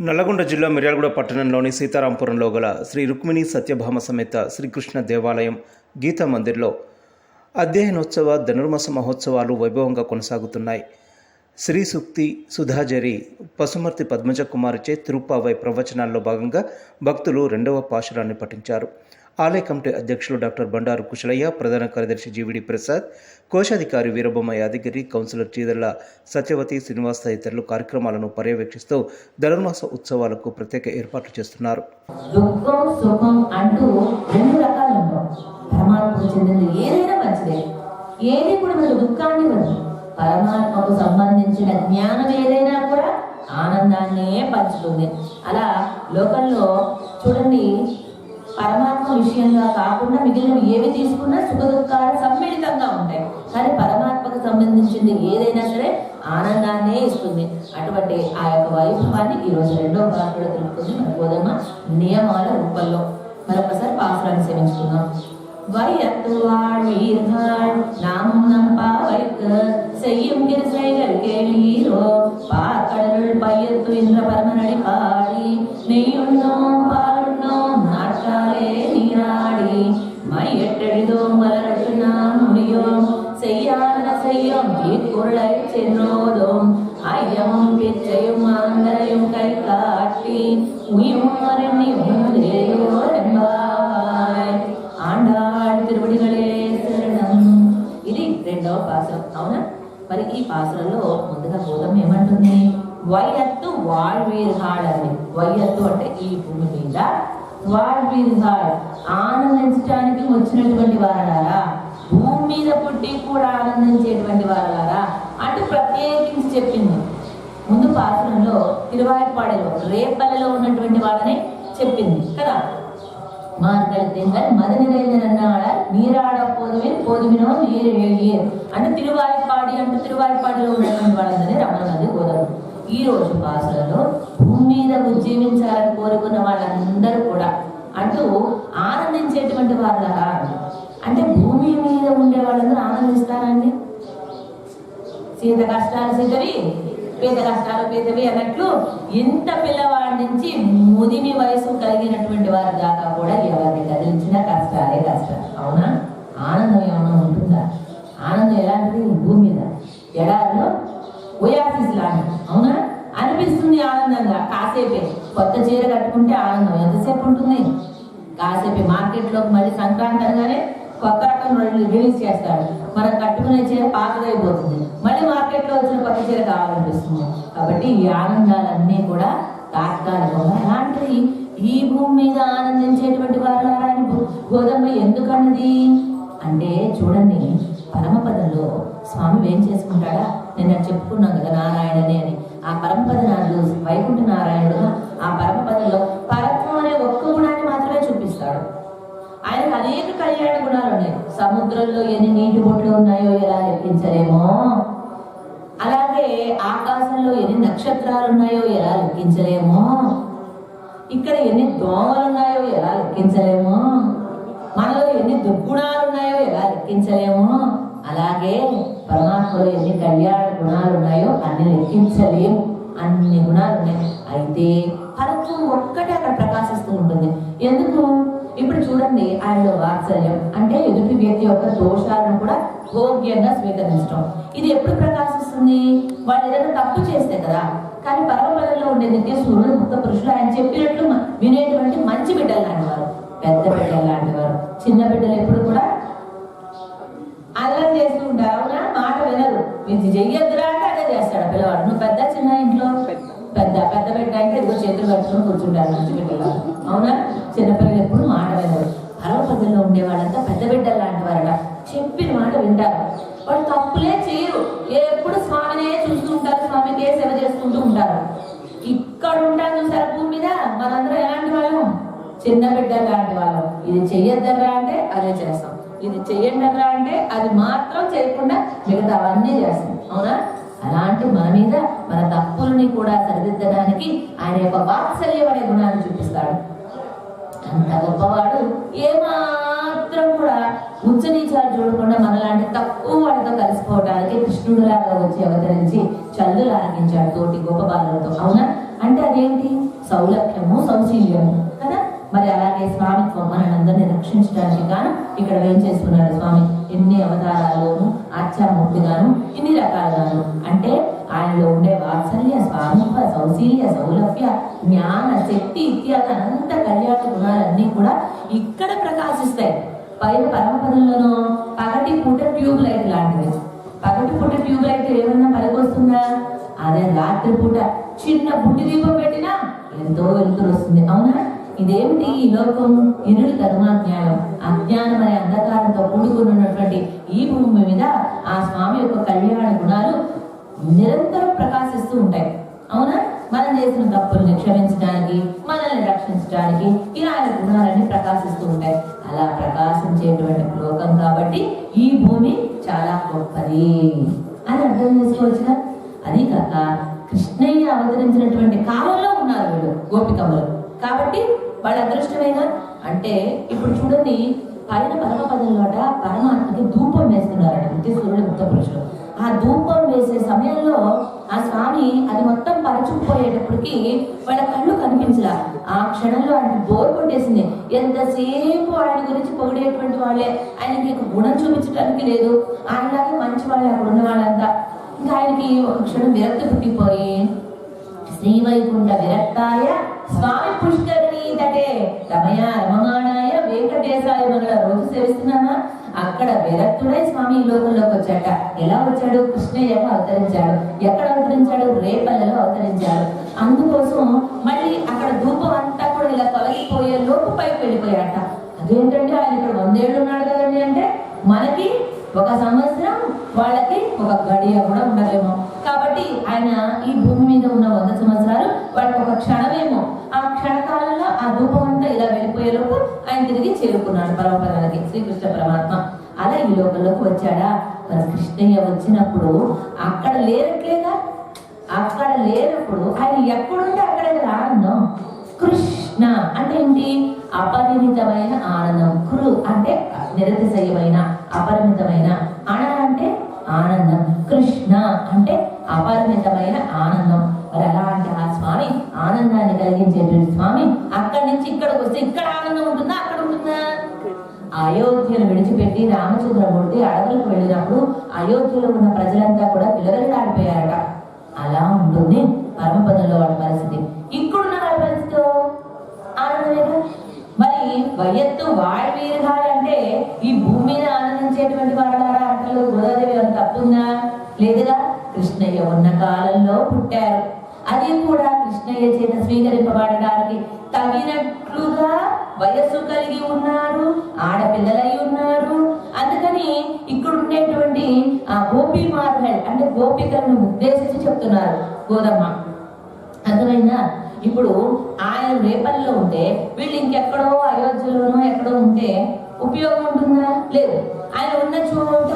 నల్లగొండ జిల్లా మిర్యాలగూడ పట్టణంలోని సీతారాంపురంలో గల శ్రీ రుక్మిణి సత్యభామ సమేత శ్రీకృష్ణ దేవాలయం గీతా మందిర్లో అధ్యయనోత్సవ ధనుర్మాస మహోత్సవాలు వైభవంగా కొనసాగుతున్నాయి. శ్రీ సుక్తి సుధాజరి పసుమర్తి పద్మజ కుమారిచే తిరుప్పావై ప్రవచనాల్లో భాగంగా భక్తులు రెండవ పాశురాన్ని పఠించారు. ఆలయ కమిటీ అధ్యక్షులు డాక్టర్ బండారు కుశలయ్య ప్రధాన కార్యదర్శి జీవిడి ప్రసాద్ కోశాధికారి వీరబొమ్మ యాదగిరి కౌన్సిలర్ చీదర్ల సత్యవతి శ్రీనివాస్ తదితరులు కార్యక్రమాలను పర్యవేక్షిస్తూ ధనుర్మాస ఉత్సవాలకు ప్రత్యేక ఏర్పాట్లు చేస్తున్నారు. ఏది కూడా మన దుఃఖాన్ని వద్దు పరమాత్మకు సంబంధించిన జ్ఞానం ఏదైనా కూడా ఆనందాన్నే పంచుతుంది. అలా లోకంలో చూడండి పరమాత్మ విషయంగా కాకుండా మిగిలినవి ఏవి తీసుకున్నా సుఖ దుఃఖాలు సమ్మిళితంగా ఉంటాయి కానీ పరమాత్మకు సంబంధించింది ఏదైనా సరే ఆనందాన్నే ఇస్తుంది అటువంటి ఆ యొక్క వైభవాన్ని ఈ రోజు రెండో భాగంలో తెలుపుతుంది మన గోధుమ నియమాల రూపంలో మరొకసారి పాసురాన్ని సేవించుకుందాం வையத்து வாழ்வீர்கள் நாம் நம் பாவைக்கு செய்யும் கிருசைகள் கேளீரோ பார்க்கடலுள் பையத்து என்ற பரமனடி பாடி நெய்யுண்ணோம் பாலுண்ணோம் செய்யாத செய்யும் இக்குருளை சென்றோதும் ஐயமும் பிச்சையும் ஆந்தரையும் கை காட்டி உயும் மரணியும் என்பாய் ఆండాళ్ తిరువడిగలే శరణం ఇది రెండవ పాసురం అవునా మరి ఈ పాసురంలో ముందుగా బోధం ఏమంటుంది వయత్తు వాళ్వీర్హాడ్ అని వయత్తు అంటే ఈ భూమి మీద వాళ్వీర్హాడ్ ఆనందించడానికి వచ్చినటువంటి వారలారా భూమి మీద పుట్టి కూడా ఆనందించేటువంటి వారలారా అంటూ ప్రత్యేకించి చెప్పింది ముందు పాసురంలో తిరువాయిపాడలో రేపల్లలో ఉన్నటువంటి వాళ్ళని చెప్పింది కదా மார்கள் திங்கள் மது நிறைந்தனால நீராட పోదుమే పోదుమినో నీరు వేడియే అంటే తిరువాయిపాడి అంటే తిరువాయిపాడిలో ఉన్నటువంటి వాళ్ళందరినీ రమణమది గోదావరి ఈ రోజు పాసులలో భూమి మీద ఉజ్జీవించాలని కోరుకున్న వాళ్ళందరూ కూడా అంటూ ఆనందించేటువంటి వాళ్ళరా అంటే భూమి మీద ఉండే వాళ్ళందరూ ఆనందిస్తారండి. సీత కష్టాలు సీతవి పేద కష్టాలు పేదవి అన్నట్లు ఇంత పిల్లవాడి నుంచి ముదిమి వయసు కలిగినటువంటి వారి దాకా కూడా ఎవరిని కదిలించినా కష్టాలే కష్టాలు. అవునా? ఆనందం ఏమైనా ఉంటుందా? ఆనందం ఎలాంటిది? భూమి మీద. ఎడారిలో ఒయాసిస్ లాంటిది. అవునా? అనిపిస్తుంది ఆనందంగా. కాసేపే కొత్త చీర కట్టుకుంటే ఆనందం ఎంతసేపు ఉంటుంది? కాసేపు మార్కెట్లోకి మళ్ళీ సంక్రాంతి అనగానే కొత్త రకం రెండు రిలీజ్ చేస్తాడు. మనం కట్టుకునే చీర పాతదైపోతుంది. మళ్ళీ మార్కెట్లో వచ్చిన కొత్త చీర కావాలనిపిస్తుంది. కాబట్టి ఈ ఆనందాలన్నీ కూడా తాత్కాలికం అలాంటిది ఈ భూమి మీద ఆనందించేటువంటి వారాలని గోధుమ ఎందుకన్నది? అంటే చూడండి పరమపదంలో స్వామి ఏం చేసుకుంటాడా? నేను చెప్పుకున్నాం కదా నారాయణనే అని. ఆ పరమపద నాడు వైకుంఠ నారాయణుడుగా ఆ పరమపదంలో పరమ అనే ఒక్క గుణాన్ని మాత్రమే చూపిస్తాడు ఆయనకు అనేక కళ్యాణ గుణాలు ఉన్నాయి సముద్రంలో ఎన్ని నీటి బొట్లు ఉన్నాయో ఎలా లెక్కించలేమో? అలాగే ఆకాశంలో ఎన్ని నక్షత్రాలు ఉన్నాయో ఎలా లెక్కించలేమో? ఇక్కడ ఎన్ని దోమలు ఉన్నాయో ఎలా లెక్కించలేమో? మనలో ఎన్ని దుర్గుణాలు ఉన్నాయో ఎలా లెక్కించలేమో? అలాగే పరమాత్మలో ఎన్ని కళ్యాణ గుణాలు ఉన్నాయో అన్ని లెక్కించలేము అన్ని గుణాలు ఉన్నాయి అయితే పరత్వం ఒక్కటే అక్కడ ప్రకాశిస్తూ ఉంటుంది. ఎందుకు? ఇప్పుడు చూడండి ఆయనలో వాత్సల్యం. అంటే ఎదుటి వ్యక్తి యొక్క దోషాలను కూడా భోగ్యంగా స్వీకరించడం. ఇది ఎప్పుడు ప్రకాశిస్తుంది? వాళ్ళు ఏదైనా తప్పు చేస్తే కదా. కానీ పరమపదంలో ఉండే నిత్య సూర్యుడు ముక్త పురుషులు ఆయన చెప్పినట్లు వినేటువంటి మంచి బిడ్డలు లాంటి వారు పెద్ద బిడ్డలు లాంటి వారు చిన్న బిడ్డలు ఎప్పుడు కూడా అల్లరి చేస్తూ ఉంటారు. అవునా? మాట వినరు. ఇది చెయ్యొద్దురా అంటే అదే చేస్తాడు పిల్లవాడు. నువ్వు పెద్ద చిన్న ఇంట్లో పెద్ద పెద్ద బిడ్డ అంటే ఇదిగో చేతులు కట్టుకుని కూర్చుంటారు మంచి బిడ్డలు. అవునా? చిన్నపిల్లలు ఎప్పుడు మాట వినరు పరమపదంలో ఉండేవాళ్ళంతా పెద్ద బిడ్డలు లాంటి వారట. చెప్పిన మాట వింటారు. వాళ్ళు తప్పులే చేయరు. ఎప్పుడు స్వామినే చూస్తూ ఉంటారు స్వామికే సేవ చేసుకుంటూ ఉంటారు. ఇక్కడ ఉంటాను చూసారా భూమి మీద? మనందరం ఎలాంటి వాళ్ళం? చిన్న బిడ్డ లాంటి వాళ్ళం. ఇది చెయ్యొద్దరా అంటే అదే చేస్తాం. ఇది చెయ్యండి అంటే అది మాత్రం చేయకుండా మిగతా అవన్నీ చేస్తాం. అవునా? అలాంటి మన మీద మన తప్పుల్ని కూడా సరిదిద్దడానికి ఆయన యొక్క వాత్సల్యం అనే గుణాన్ని చూపిస్తాడు. అంత గొప్పవాడు ఏమాత్రం కూడా ఉచ్చనీచాలు చూడకుండా మనలాంటి తక్కువ వాడితో కలిసిపోవడానికి కృష్ణుడిలాగా వచ్చి అవతరించి చల్లులు ఆరగించాడు తోటి గోపబాలలతో అవునా? అంటే అదేంటి? సౌలభ్యము సౌశీల్యము. కదా? మరి అలాగే స్వామిత్వం మనందరినీ రక్షించడానికి గాను ఇక్కడ ఏం చేసుకున్నాడు స్వామి? ఎన్ని అవతారాల్లోనూ ఆచారమూర్తిగాను ఇన్ని రకాలుగాను అంటే ఆయనలో ఉండే వాత్సల్య స్వామిత్వ సౌశీల్య సౌలభ్య జ్ఞాన శక్తి ఇత్యాది అనంత కళ్యాణ గుణాలన్నీ కూడా ఇక్కడ ప్రకాశిస్తాయి. పైన పరమపదంలోనూ పగటి పూట ట్యూబ్ లైట్ లాంటిది. పగటి పూట ట్యూబ్ లైట్ ఏమన్నా పనికొస్తుందా? అదే రాత్రి పూట చిన్న బుట్టి దీపం పెట్టినా ఎంతో వెలుతురు వస్తుంది. అవునా? ఇదేమిటి ఈ లోకం? ఇరుడు ధర్మాజ్ఞానం. అజ్ఞానం అనే అంధకారంతో కూడుకున్నటువంటి ఈ భూమి మీద ఆ స్వామి యొక్క కళ్యాణ గుణాలు నిరంతరం ప్రకాశిస్తూ ఉంటాయి. అవునా? మనం చేసిన తప్పుల్ని క్షమించడానికి మనల్ని రక్షించడానికి ఇలా ఆయన గుణాలన్నీ ప్రకాశిస్తూ ఉంటాయి. అలా ప్రకాశించేటువంటి లోకం కాబట్టి ఈ భూమి చాలా గొప్పది అని అర్థం చేసుకోవచ్చుగా అది కాక కృష్ణయ్య అవతరించినటువంటి కాలంలో ఉన్నారు వీళ్ళు గోపికములు కాబట్టి వాళ్ళ అదృష్టమేనా అంటే ఇప్పుడు చూడండి పైన పరమపదంలోట పరమాత్మకి ధూపం వేస్తున్నారట నిత్యసూరుడు ముక్త పురుషుడు. ఆ ధూపం వేసే సమయంలో ఆ స్వామి అది మొత్తం పరచుకుపోయేటప్పటికి వాళ్ళ కళ్ళు కనిపించలా. ఆ క్షణంలో ఆయనకి బోర్ కొట్టేసింది. ఎంతసేపు ఆయన గురించి పొగిడేటువంటి వాళ్ళే? ఆయనకి గుణం చూపించడానికి లేదు. ఆయనలాగే మంచి వాళ్ళు అక్కడ ఉన్న వాళ్ళంతా ఇంకా ఆయనకి ఒక క్షణం విరక్తి పుట్టిపోయి శ్రీవైకుంఠ విరక్తాయ స్వామి పుష్కరి ఏమిటంటే రమయ రమమాణాయ వెంకటేశాయ మంగళ రోజు సేవిస్తున్నామా? అక్కడ విరక్తుడై స్వామి ఈ లోకంలోకి వచ్చాట ఎలా వచ్చాడు? కృష్ణయ్యగా అవతరించాడు. ఎక్కడ అవతరించాడు? రేపల్లలో అవతరించాడు. అందుకోసం మళ్ళీ అక్కడ ధూపం అంతా కూడా ఇలా తొలగిపోయే లోపు పైకి వెళ్ళిపోయాట అదేంటంటే ఆయన ఇక్కడ వందేళ్ళు ఉన్నాడు కదండి అంటే మనకి ఒక సంవత్సరం వాళ్ళకి ఒక గడియ కూడా ఉండలేమో. కాబట్టి ఆయన ఈ భూమి మీద ఉన్న వంద సంవత్సరాలు వాళ్ళకి ఒక క్షణమేమో. ఆ క్షణ ధూపం అంతా ఇలా వెళ్ళిపోయేలోపు ఆయన తిరిగి చేరుకున్నాడు పరమపదానికి శ్రీకృష్ణ పరమాత్మ. అలా ఈ లోకంలోకి వచ్చాడా? మరి కృష్ణయ్య వచ్చినప్పుడు అక్కడ లేనట్లేదా అక్కడ లేనప్పుడు ఆయన ఎక్కడుంటే అక్కడే ఆనందం. కృష్ణ అంటే ఏంటి? అపరిమితమైన ఆనందం. కృ అంటే నిరతిశయమైన అపరిమితమైన. అణ అంటే ఆనందం. కృష్ణ అంటే అపరిమితమైన ఆనందం. మరి అలాంటి ఆ స్వామి ఆనందాన్ని కలిగించేటువంటి స్వామి అక్కడి నుంచి ఇక్కడికి వస్తే ఇక్కడ ఆనందం ఉంటుందా అక్కడ ఉంటుందా? అయోధ్యను విడిచిపెట్టి రామచంద్రమూర్తి అడవులకు వెళ్ళినప్పుడు అయోధ్యలో ఉన్న ప్రజలంతా కూడా పిల్లగలిలాడిపోయారట అలా ఉంటుంది పరమపదంలో వాళ్ళ పరిస్థితి. ఇక్కడున్న వాళ్ళ పరిస్థితి ఆనందమేగా మరి వయత్తు వాడి వీరగాలంటే ఈ భూమి మీద ఆనందించేటువంటి వాళ్ళ అంటలో గోదాదేవి అని తప్పుందా? లేదుగా కృష్ణయ్య ఉన్న కాలంలో పుట్టారు. అది కూడా కృష్ణయ్య చేత స్వీకరింపబడడానికి తగినట్లుగా వయస్సు కలిగి ఉన్నారు ఆడపిల్లలై ఉన్నారు. అందుకని ఇక్కడ ఉండేటువంటి ఆ గోపి మార్గల్ అంటే గోపికలను ఉద్దేశించి చెప్తున్నారు గోదమ్మ. అర్థమైందా? ఇప్పుడు ఆయన రేపల్లో ఉంటే వీళ్ళు ఇంకెక్కడో అయోధ్యలోనో ఎక్కడో ఉంటే ఉపయోగం ఉంటుందా? లేదు. ఆయన ఉన్న చోట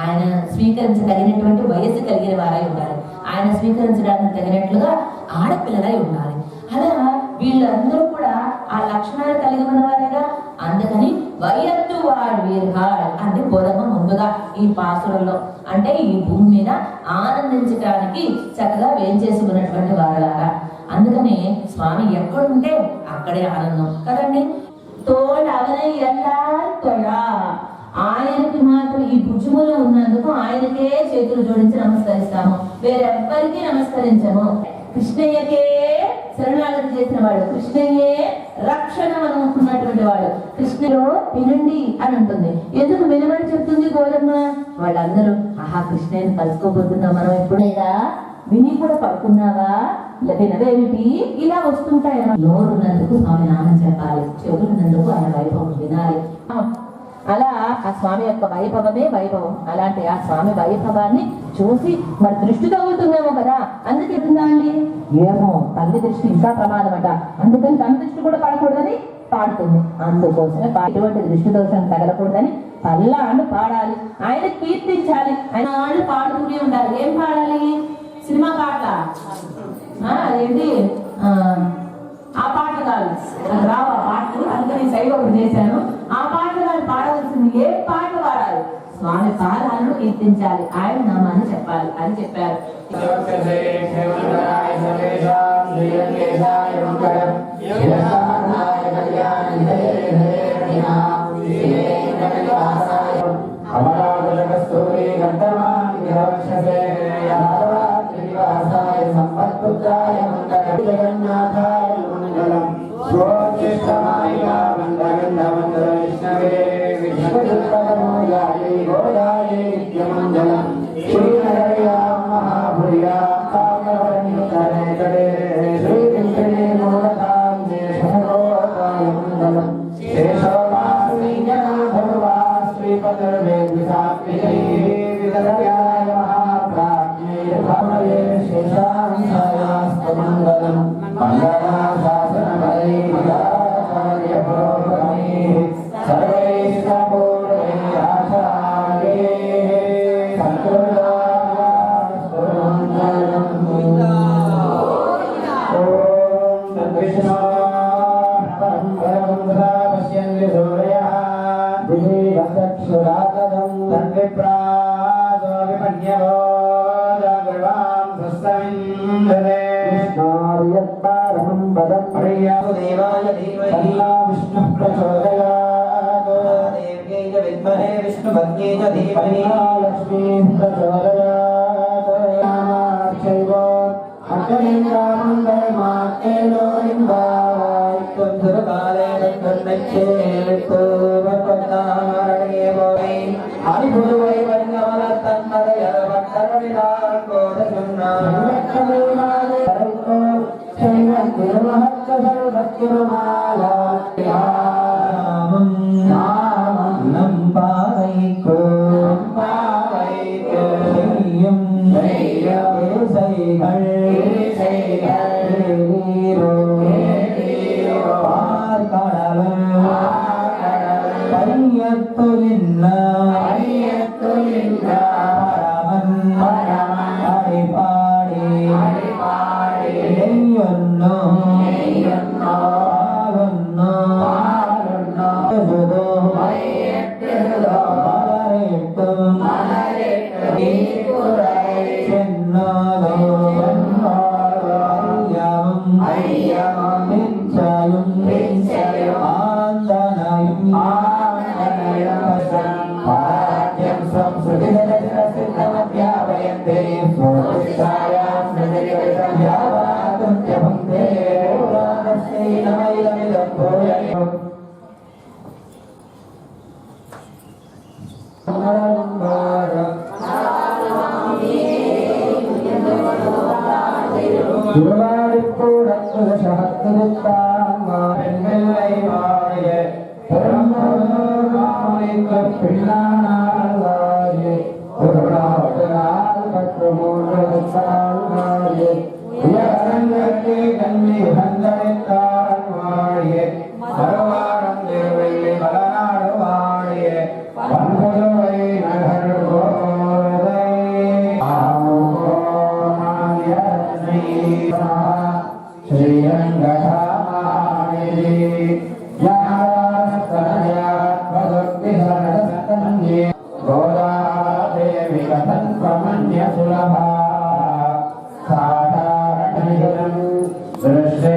ఆయన స్వీకరించదగినటువంటి వయస్సు కలిగిన వారై ఉండాలి. ఆయన స్వీకరించడానికి తగినట్లుగా ఆడపిల్లలై ఉండాలి. అలా వీళ్ళందరూ కూడా ఆ లక్షణాలు కలిగి ఉన్నవారేగా? అందుకని వయత్తు వాడు వీరుగాడ్ అంటే గోధుమ ముందుగా ఈ పాసురంలో. అంటే ఈ భూమి మీద ఆనందించడానికి చక్కగా వేం చేసుకున్నటువంటి వారలారా. అందుకని స్వామి ఎక్కడుంటే అక్కడే ఆనందం. కదండి? తోడు ఎలా తొడా ఆయనకి మాత్రం ఈ భుజములో ఉన్నందుకు ఆయనకే చేతులు జోడించి నమస్కరిస్తాము. వేరెవ్వరికి నమస్కరించము. కృష్ణయ్యకే శరణాగతి చేసిన వాడు. కృష్ణయ్యే రక్షణ అనుకున్నటువంటి వాడు. కృష్ణలో వినండి అని ఉంటుంది ఎందుకు వినమని చెప్తుంది గోదమ్మ? వాళ్ళందరూ ఆహా కృష్ణయ్యని కలుసుకోబోతున్నాం మనం ఎప్పుడైనా విని కూడా పడుకున్నావా? ఇలా వినవేమిటి ఇలా వస్తుంటాయి నోరున్నందుకు స్వామి నామం చెప్పాలి. చెవులున్నందుకు ఆయన వైభవం వినాలి. అలా ఆ స్వామి యొక్క వైభవమే వైభవం. అలాంటి ఆ స్వామి వైభవాన్ని చూసి మరి దృష్టి తగులుతుందేమో కదా. అందుకే ఎట్లుందా అండి? ఏమో తల్లి దృష్టి ఇంకా ప్రమాదం అట అందుకని తన దృష్టి కూడా పడకూడదని పాడుతుంది. అందుకోసమే పా- ఎటువంటి దృష్టి దోషం తగలకూడదని పల్లాండు పాడాలి. ఆయన కీర్తించాలి. ఆయన వాళ్ళు పాడుతూనే ఉండాలి. ఏం పాడాలి? సినిమా పాటల అదేంటి? ఆ, ఆ కాదు. రావు ఆ పాటలు అందుకని సైడ్ ఒకటి చేశాను ఆ పాటలు కాదు పాడవలసింది ఏ పాట పాడాలి స్వామి పాదాలను కీర్తించాలి. ఆయన నామాన్ని చెప్పాలి. అని చెప్పారు. జగన్నాథ దేవాయ ధీమహి విష్ణు ప్రచోదయాత్ దేవ్యై చ విద్మహే విష్ణుపత్న్యై చ ధీమహి లక్ష్మీ ప్రచోదయాత్ నామాక్షైవ దుర్గాలే తన్నచ్చేత్తు భగవన్నామరణే சத்யம் தேவாஸ்மை நமயிலமிதம் போயம் பின்னாள் கற்று மூன்று Zresztą